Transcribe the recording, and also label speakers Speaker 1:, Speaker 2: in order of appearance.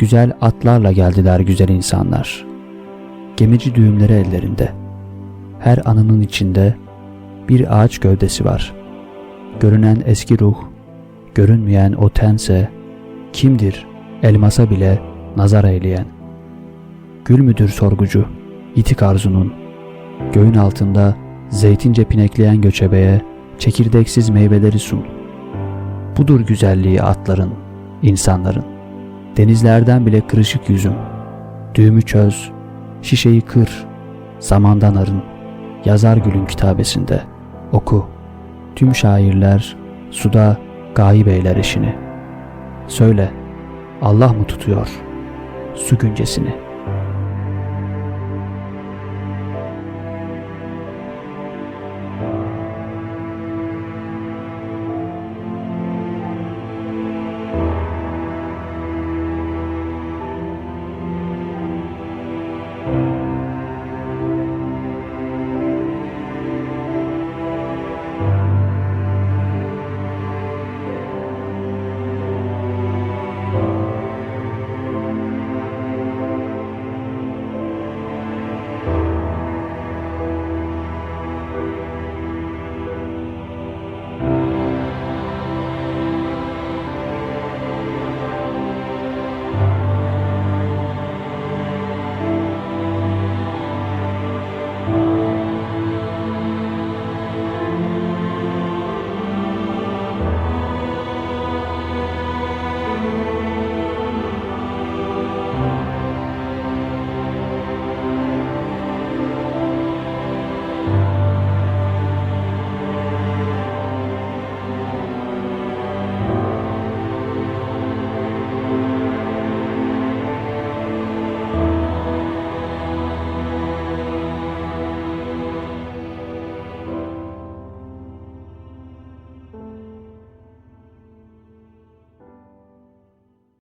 Speaker 1: Güzel atlarla geldiler güzel insanlar. Gemici düğümleri ellerinde. Her anının içinde bir ağaç gövdesi var. Görünen eski ruh, görünmeyen o tense, kimdir elmasa bile nazar eyleyen? Gül müdür sorgucu, itik arzunun, göğün altında zeytince pinekleyen göçebeye çekirdeksiz meyveleri sun. Budur güzelliği atların, insanların. Denizlerden bile kırışık yüzüm. Düğümü çöz, şişeyi kır, zamandan arın. Yazar gülün kitabesinde. Oku. Tüm şairler suda gayip eyler eşini. Söyle, Allah mı tutuyor su güncesini?''